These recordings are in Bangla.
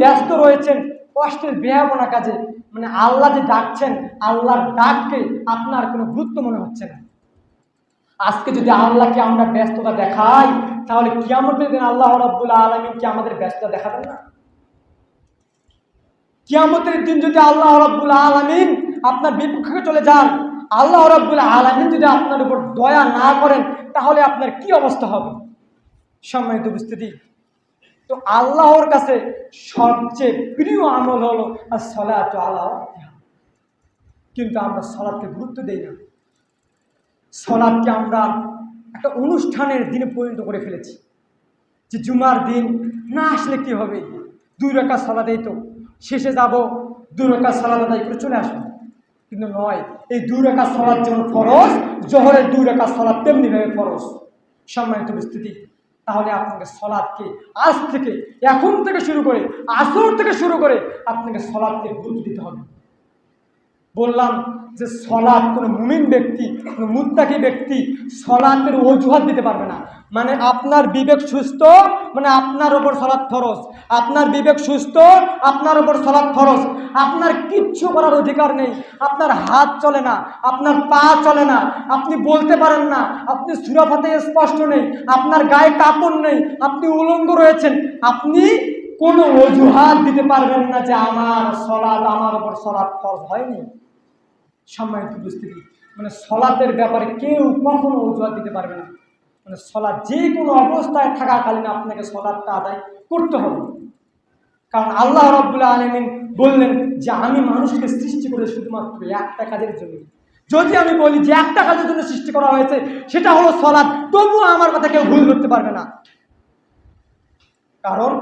ব্যস্ত রয়েছেন, কষ্টের বেহাবনা কাজে। মানে আল্লাহ যে ডাকছেন, আল্লাহর ডাককে আপনার কোনো গুরুত্ব মনে হচ্ছে না। আজকে যদি আল্লাহকে আমরা ব্যস্ততা দেখাই, তাহলে কিয়ামতের দিন আল্লাহ রব্বুল আলমিন কি আমাদের ব্যস্ততা দেখাবেন না? কিয়ামতের দিন যদি আল্লাহ রব্বুল আলমিন আপনার বিপক্ষে চলে যান, আল্লাহ রব্বুল আলমিন যদি আপনার উপর দয়া না করেন, তাহলে আপনার কি অবস্থা হবে? সম্মানিত উপস্থিতি তো আল্লাহর কাছে সবচেয়ে প্রিয় আমল হলো আর সলাত আল্লাহ কিন্তু আমরা সলাদকে গুরুত্ব দিই না। সলাদকে আমরা একটা অনুষ্ঠানের দিনে পরিণত করে ফেলেছি। যে জুমার দিন না আসলে কি হবে? দুই রেখা সলাদেই তো। শেষে যাব, দুই রেখা সলাদ আদায় করে চলে আসব। কিন্তু নয়, এই দুই রেখা সলাদ যেমন ফরজ, জহরের দুই রেখা সলাদ তেমনিভাবে ফরজ। সম্মানিত উপস্থিতি তাহলে আপনাকে সলাদকে আজ থেকে, এখন থেকে শুরু করে, আসর থেকে শুরু করে আপনাকে সলাদকে গুরুত্ব দিতে হবে। বললাম যে সলাদ কোনো মুমিন ব্যক্তি, কোনো মুত্তাকি ব্যক্তি সলাতের অজুহাত দিতে পারবে না। মানে আপনার বিবেক সুস্থ মানে আপনার ওপর সলাদ ফরজ। আপনার বিবেক সুস্থ, আপনার ওপর সলাদ ফরজ। আপনার কিচ্ছু করার অধিকার নেই। আপনার হাত চলে না, আপনার পা চলে না, আপনি বলতে পারেন না, আপনি সুরাফাতে স্পষ্ট নেই, আপনার গায়ে কাপড় নেই, আপনি উলঙ্গ রয়েছেন। আপনি কোনো অজুহাত দিতে পারবেন না যে আমার সলাদ আমার ওপর সলাদ ফরজ হয়নি। সম্মানিত উপস্থিতি মানে সলাতের ব্যাপারে কেউ কখনো অজুহাত দিতে পারবে না। মানে সলাদ যে কোনো অবস্থায় থাকাকালীন আপনাকে সলাদটা আদায় করতে হবে। কারণ আল্লাহ রব্বুল্লাহ আলমিন বললেন যে, আমি মানুষকে সৃষ্টি করে শুধুমাত্র একটা কাজের জন্য। যদি আমি বলি যে একটা কাজের জন্য সৃষ্টি করা হয়েছে, সেটা হলো সলাদ তবুও আমার কথা কেউ ভুল করতে পারবে না। কারণ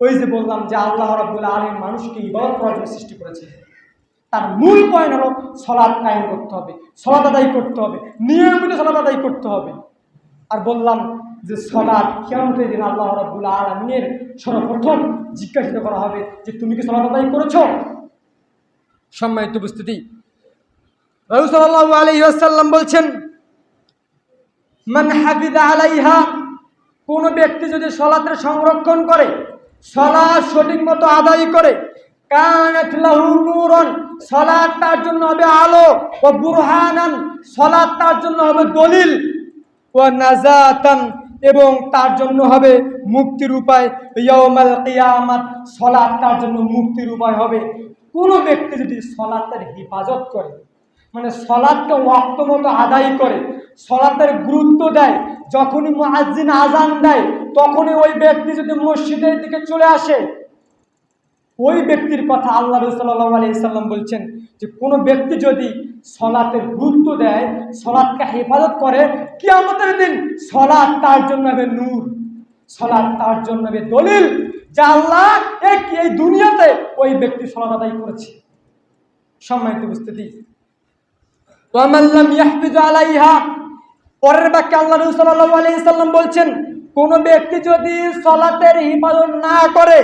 ওই যে বললাম যে আল্লাহ রব্বুল্লাহ আলম মানুষকে ইবাদত করার জন্য সৃষ্টি করেছে। তার মূল পয়েন্ট হলো সলাদ কায়েম করতে হবে সলাদ আদায় করতে হবে, নিয়মিত সলাদ আদায় করতে হবে। আর বললাম যে সলাদ কেমতের দিন আল্লাহ রব্বুল আলমিনের সর্বপ্রথম জিজ্ঞাসিত করা হবে যে তুমি কি সলাদ আদায় করেছ? সম্মানিত উপস্থিতি। রবি সাল্লাহ আলহিহাসাল্লাম বলছেন, মান হাফিদা আলাইহা কোনো ব্যক্তি যদি সলাতের সংরক্ষণ করে সলাদ সঠিক মতো আদায় করে। কানাত লাহু নূরন তার জন্য হবে আলো ও বুরহানান সলাদ তার জন্য হবে দলিল ও নাজাতান এবং তার জন্য হবে মুক্তির উপায় ইয়াউমাল কিয়ামাত সলাদ তার জন্য মুক্তির উপায় হবে। কোনো ব্যক্তি যদি সলাতের হেফাজত করে মানে সলাদকে ওয়াক্ত মতো আদায় করে, সলাতের গুরুত্ব দেয়। যখনই মুয়াজ্জিন আজান দেয়, তখনই ওই ব্যক্তি যদি মসজিদের দিকে চলে আসে, ওই ব্যক্তির কথা আল্লাহ রসুল্লাহ আলি সাল্লাম বলছেন যে, কোনো ব্যক্তি যদি সলাতের গুরুত্ব দেয় সলাৎকে হেফাজত করে, কিয়ামতের দিন সলাৎ তার জন্য হবে নূর, সলাৎ তার জন্য হবে দলিল যা আল্লাহ এই দুনিয়াতে ওই ব্যক্তি সলাৎ আদায় করেছে। সম্মানিত উপস্থিতি ওয়ামাল্লাম ইয়াহফিজ আলাইহা পরের বাক্যে আল্লাহ রসুল্লাহ আলি সাল্লাম বলছেন, কোনো ব্যক্তি যদি সলাতের হিফাজত না করে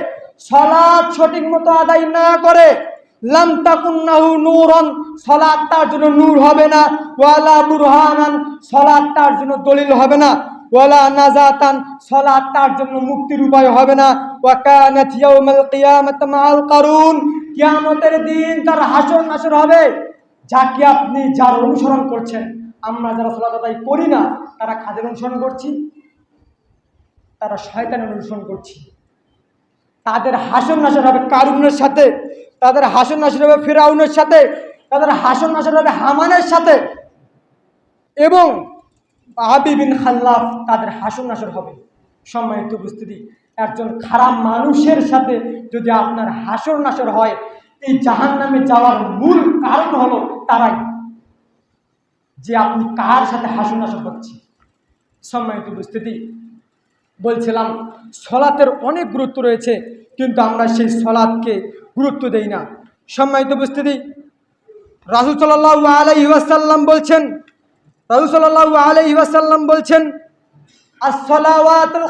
সলাদ সঠিক মতো আদায় না করে, লাম নূরন সলাদ তার জন্য নূর হবে না, ওয়ালা বুরহানান সলাদ তার জন্য দলিল হবে না, ওয়ালা নাজাতান সলাদ তার জন্য মুক্তির উপায় হবে না, ওয়া কানাত ইয়াউমাল কিয়ামাত মাআল কারুন, কিয়ামতের দিন তার হাসর নাসর হবে। যাকে আপনি যার অনুসরণ করছেন, আমরা যারা সলাত আদায় করি না, তারা কাদের অনুসরণ করছি? তারা শয়তানের অনুসরণ করছি। তাদের হাসন নাসর হবে কারুনের সাথে, তাদের হাসন নাসর হবে ফেরাউনের সাথে, তাদের হাসন নাসর হবে হামানের সাথে। এবং আবিবিন খাল্লাফ তাদের হাসন নাসর হবে। সম্মানিত উপস্থিতি, একজন খারাপ মানুষের সাথে যদি আপনার হাসর নাসর হয় এই জাহান নামে যাওয়ার মূল কারণ হলো তারাই। যে আপনি কার সাথে হাসন নাসর হচ্ছে সম্মানিত উপস্থিতি, বলছিলাম, সলাতের অনেক গুরুত্ব রয়েছে, কিন্তু আমরা সেই সলাদকে গুরুত্ব দেই না। সম্মানিত উপস্থিতি রাজু সাল্লাহ আলাইসাল্লাম বলছেন রাজু সাল্লাহ আলাইসাল্লাম বলছেন আসলাওয়াতুল